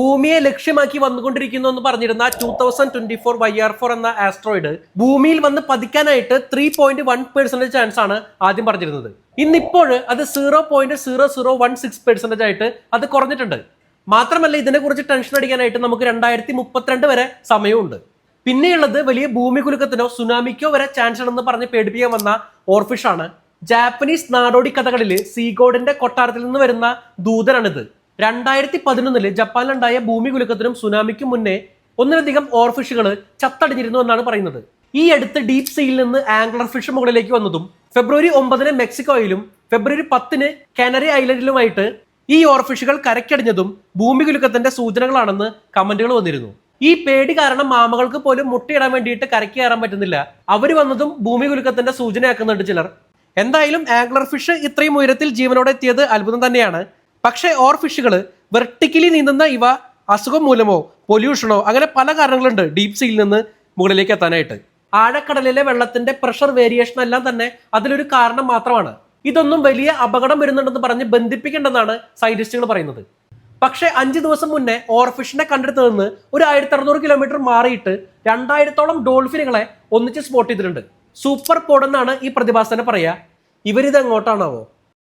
ഭൂമിയെ ലക്ഷ്യമാക്കി വന്നുകൊണ്ടിരിക്കുന്നു എന്ന് പറഞ്ഞിരുന്ന two thousand twenty four Y R four എന്ന ആസ്ട്രോയിഡ് ഭൂമിയിൽ വന്ന് പതിക്കാനായിട്ട് three point one percentage chance ആണ് ആദ്യം പറഞ്ഞിരുന്നത്. ഇന്നിപ്പോൾ അത് zero point zero zero one six percentage ആയിട്ട് അത് കുറഞ്ഞിട്ടുണ്ട്. മാത്രമല്ല ഇതിനെക്കുറിച്ച് ടെൻഷൻ അടിക്കാനായിട്ട് നമുക്ക് രണ്ടായിരത്തി മുപ്പത്തിരണ്ട് വരെ സമയമുണ്ട്. പിന്നെയുള്ളത് വലിയ ഭൂമി കുലുക്കത്തിനോ സുനാമിക്കോ വരെ ചാൻസ് ഉണ്ടെന്ന് പറഞ്ഞ് പേടിപ്പിക്കാൻ വന്ന ഓർഫിഷാണ് ജാപ്പനീസ് നാടോടി കഥകളിൽ സീഗോഡിന്റെ കൊട്ടാരത്തിൽ നിന്ന് വരുന്ന ദൂതനാണിത്. രണ്ടായിരത്തി പതിനൊന്നിൽ ജപ്പാനിലുണ്ടായ ഭൂമി കുലുക്കത്തിനും സുനാമിക്കും മുന്നേ ഒന്നിലധികം ഓർഫിഷുകൾ ചത്തടിഞ്ഞിരുന്നു എന്നാണ് പറയുന്നത്. ഈ അടുത്ത് ഡീപ് സീയിൽ നിന്ന് ആംഗ്ലർ ഫിഷ് മുകളിലേക്ക് വന്നതും ഫെബ്രുവരി ഒമ്പതിന് മെക്സിക്കോയിലും ഫെബ്രുവരി പത്തിന് കാനറി ഐലൻഡിലുമായിട്ട് ഈ ഓർഫിഷുകൾ കരക്കടിഞ്ഞതും ഭൂമി കുലുക്കത്തിന്റെ സൂചനകളാണെന്ന് കമന്റുകൾ വന്നിരുന്നു. ഈ പേടി കാരണം മാമകൾക്ക് പോലും മുട്ടയിടാൻ വേണ്ടിയിട്ട് കരയ്ക്ക് കയറാൻ പറ്റുന്നില്ല. അവർ വന്നതും ഭൂമി കുലുക്കത്തിന്റെ സൂചനയാക്കുന്നുണ്ട് ചിലർ. എന്തായാലും ആംഗ്ലർ ഫിഷ് ഇത്രയും ഉയരത്തിൽ ജീവനോടെ എത്തിയത് അത്ഭുതം തന്നെയാണ്. പക്ഷേ ഓർ ഫിഷുകൾ വെർട്ടിക്കലി നീന്തുന്ന ഇവ അസുഖം മൂലമോ പൊല്യൂഷനോ അങ്ങനെ പല കാരണങ്ങളുണ്ട് ഡീപ് സീയിൽ നിന്ന് മുകളിലേക്ക് എത്താനായിട്ട്. ആഴക്കടലിലെ വെള്ളത്തിന്റെ പ്രഷർ വേരിയേഷൻ എല്ലാം തന്നെ അതിലൊരു കാരണം മാത്രമാണ്. ഇതൊന്നും വലിയ അപകടം വരുന്നുണ്ടെന്ന് പറഞ്ഞ് ബന്ധിപ്പിക്കേണ്ടെന്നാണ് സയന്റിസ്റ്റുകൾ പറയുന്നത്. പക്ഷേ അഞ്ച് ദിവസം മുന്നേ ഓർഫിഷിനെ കണ്ടെടുത്ത് നിന്ന് ഒരു ആയിരത്തി അറുന്നൂറ് കിലോമീറ്റർ മാറിയിട്ട് രണ്ടായിരത്തോളം ഡോൾഫിനുകളെ ഒന്നിച്ച് സ്പോട്ട് ചെയ്തിട്ടുണ്ട്. സൂപ്പർ പോഡ് എന്നാണ് ഈ പ്രതിഭാസനെ പറയുക. ഇവരിത് എങ്ങോട്ടാണാവോ